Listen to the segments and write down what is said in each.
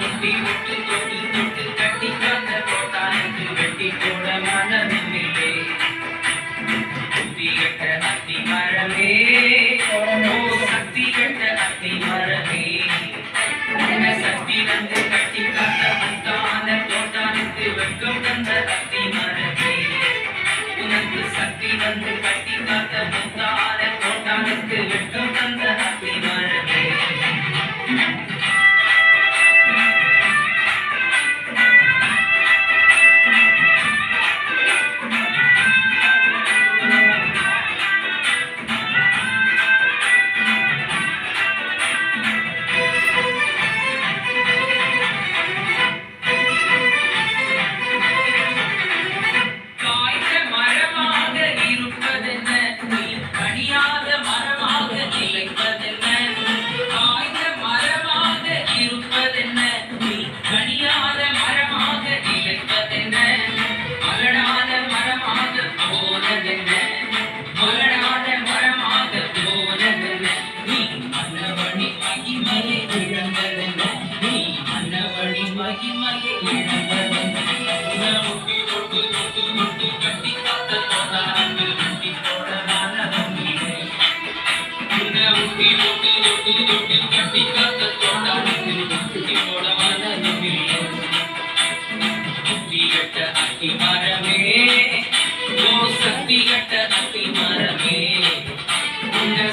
முட்டி முட்டி தொட்டு தொட்டு கட்டி காத்த தோட்டானுக்கு வெட்டி போட மனமில்லை get a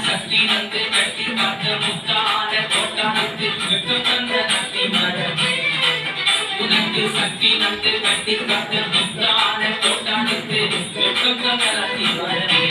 சக்தி வந்து கட்டி காத்த முத்தான உனக்கு சக்தி நட்டு கட்டி கட்டு முத்தான தோட்டானுக்கு வெட்கம் தந்த வரவே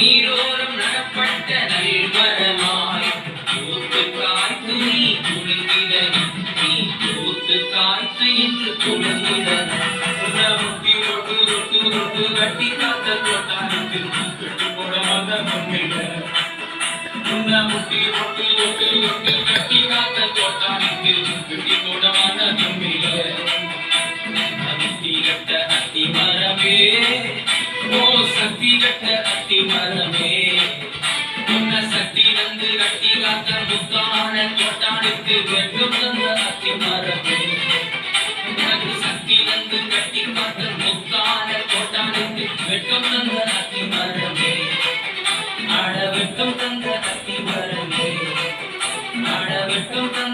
நீரோரம் நடப்பட்ட நல்மரமாய் தோத்து காய்த்து நீ குலுங்கிடனும் நீ தோத்து காய்த்து என்று குலுங்கிடனும் முட்டி ஒட்டு ரொட்டு ரொட்டு கட்டி காத்த தோட்டானுக்கு கட்டி போட மத மண்ணிட முட்டி ஒட்டு ரொட்டு ரொட்டு கட்டி காத்த தோட்டானுக்கு கட்டி போட மத மண்ணிட அத்தி கட்ட அத்தி மரமே ஓ சக்தி கட்ட பிறந்து கட்டி காத்த முத்தான தோட்டானுக்கு வெட்கம் தந்த அத்தி மரபு. உனக்கு சக்தி வந்து கட்டி காத்த முத்தான கோட்டானுக்கு வெட்கம் தந்த அத்தி மரமே ஆட வெட்கம் தந்த அத்தி மரமே ஆட வெட்கம் தந்த